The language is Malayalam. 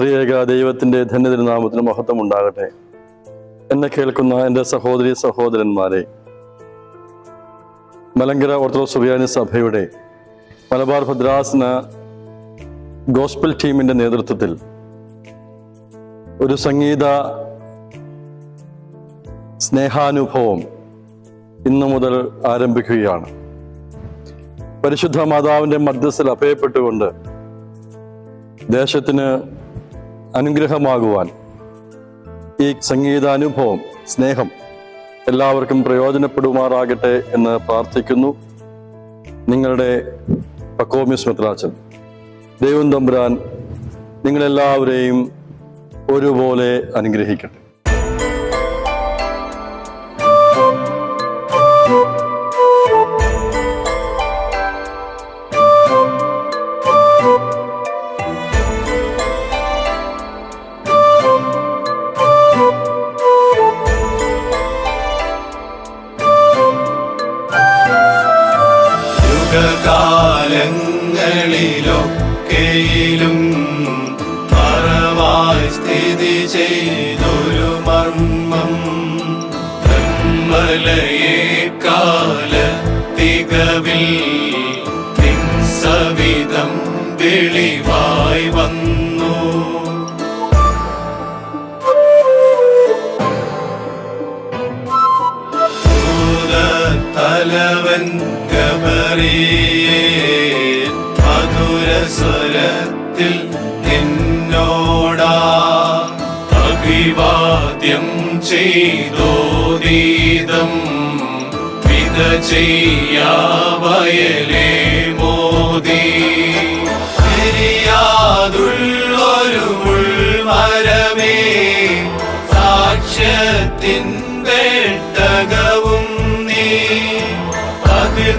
ത്രിയേക ദൈവത്തിന്റെ ധന്യതിരുനാമത്തിന് മഹത്വം ഉണ്ടാകട്ടെ എന്നെ കേൾക്കുന്ന എന്റെ സഹോദരി സഹോദരന്മാരെ. മലങ്കര ഓർത്തഡോക്സ് സുറിയാനി സഭയുടെ മലബാർ ഭദ്രാസന ഗോസ്പിൽ ടീമിന്റെ നേതൃത്വത്തിൽ ഒരു സംഗീത സ്നേഹാനുഭവം ഇന്നു മുതൽ ആരംഭിക്കുകയാണ്. പരിശുദ്ധ മാതാവിന്റെ മധ്യസ്ഥൽ അഭയപ്പെട്ടുകൊണ്ട് ദേശത്തിന് അനുഗ്രഹമാകുവാൻ. ഈ സംഗീതാനുഭവം സ്നേഹം എല്ലാവർക്കും പ്രയോജനപ്പെടുമാറാകട്ടെ എന്ന് പ്രാർത്ഥിക്കുന്നു. നിങ്ങളുടെ പക്കോമിസ് മിത്രാച്ചൻ ദൈവം തമ്പുരാൻ നിങ്ങളെല്ലാവരെയും ഒരുപോലെ അനുഗ്രഹിക്കട്ടെ. യുഗകാലങ്ങളിലൊക്കെയിലും മറവായി സ്ഥിതി ചെയ്തൊരു മർമ്മം. ബ്രഹ്മലയെ കാല തികവിൽ സവിധം വെളിവായി വന്നു. തലവൻ ഗബറിയേ മധുരസ്വരത്തിൽ നിന്നോടാ അഭിവാദ്യം ചെയ്തോദീതം വിത മോദി. സാക്ഷ്യത്തിൻ വേട്ടകവും നീ. അതിർ